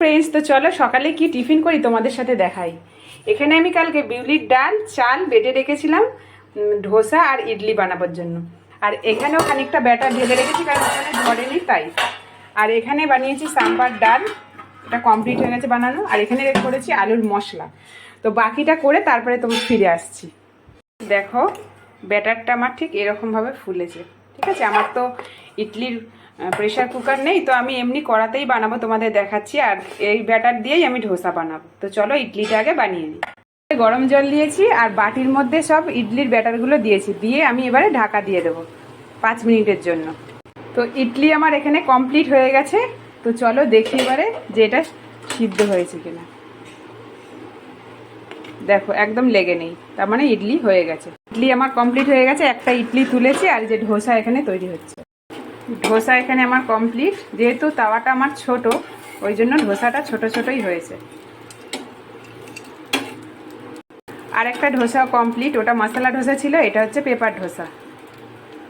Friends তো চলো সকালে কি টিফিন করি তোমাদের সাথে দেখাই। এখানে আমি কালকে বিউলির ডাল, চাল, বেটে রেখেছিলাম ধোসা আর ইডলি বানাবার জন্য। আর এখানেও খানিকটা ব্যাটার ঢেলে রেখেছি, কারণ ওখানে ধরেনি তাই। আর এখানে বানিয়েছি সাম্বার ডাল, এটা কমপ্লিট হয়ে গেছে বানানো। আর এখানে করেছি আলুর মশলা। তো বাকিটা করে তারপরে তুমি ফিরে আসছি। দেখো, ব্যাটারটা আমার ঠিক এরকমভাবে ফুলেছে। ঠিক আছে? আমার তো ইডলির প্রেশার কুকার নেই, তো আমি এমনি কড়াতেই বানাবো, তোমাদের দেখাচ্ছি, আর এই ব্যাটার দিয়েই আমি ধোসা বানাবো। তো চলো, ইডলিটা আগে বানিয়ে নিই। গরম জল দিয়েছি, আর বাটির মধ্যে সব ইডলির ব্যাটারগুলো দিয়েছি, দিয়ে আমি এবারে ঢাকা দিয়ে দেবো, পাঁচ মিনিটের জন্য। তো ইডলি আমার এখানে কমপ্লিট হয়ে গেছে, তো চলো দেখি এবারে যে এটা সিদ্ধ হয়েছে কিনা। দেখো, একদম লেগে নেই, তার মানে ইডলি হয়ে গেছে। ইডলি আমার কমপ্লিট হয়ে গেছে, একটা ইডলি তুলেছি, আর যে ধোসা এখানে তৈরি হচ্ছে। ধোসা এখানে আমার কমপ্লিট যেহেতু তাওয়াটা আমার ছোট, ওই জন্য ধোসাটা ছোট ছোটই হয়েছে। আর একটা ধোসা কমপ্লিট ওটা মশলা ধোসা ছিল, এটা হচ্ছে পেপার ধোসা।